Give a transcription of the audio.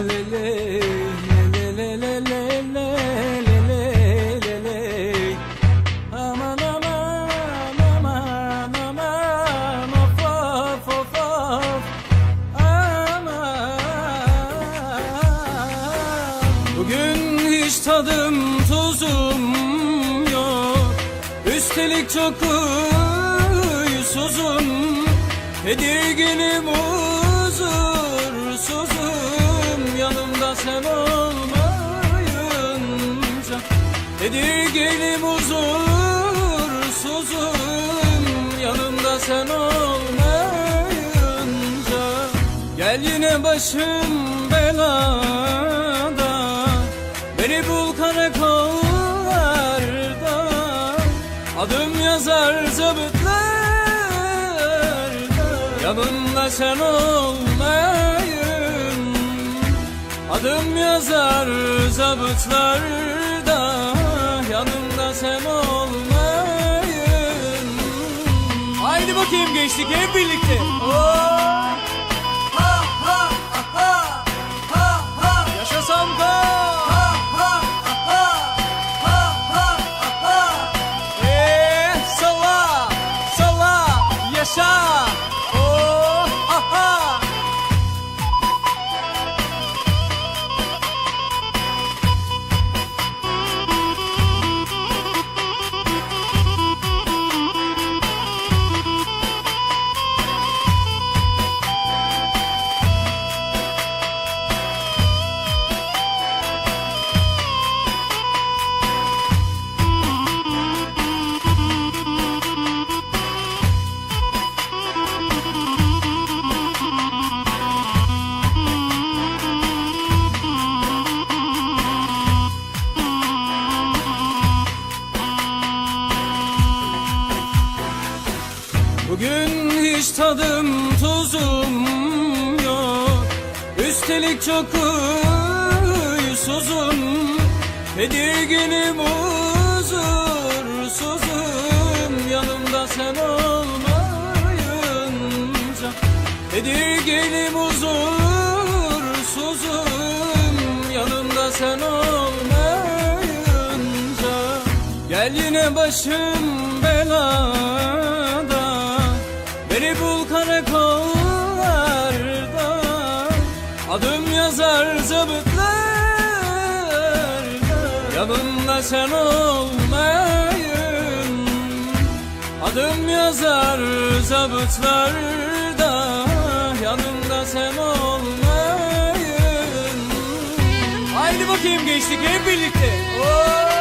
Bugün hiç tadım tuzum yok. Üstelik çok huysuzum. Tedirginim huzursuzum sen olmayınca Tedirginim huzursuzum Yanımda sen olmayınca Gel yine başım belada. Beni bul karakollarda. Adım yazar zabıtlarda. Yanımda sen olmayın Adım yazar zabıtlarda Yanımda sen olmayın Haydi bakayım gençlik hep birlikte Oo! Yaşa Samka! Ee, salla, salla, yaşa! Bugün hiç tadım tuzum yok. Üstelik çok huysuzum. Tedirginim huzursuzum. Yanımda sen olmayınca Tedirginim huzursuzum. Yanımda sen olmayınca Gel yine başım belada Adım yazar zabıtlarda Yanımda sen olmayın. Adım yazar zabıtlarda Yanımda sen olmayın. Haydi bakayım gençlik hep birlikte. Oo!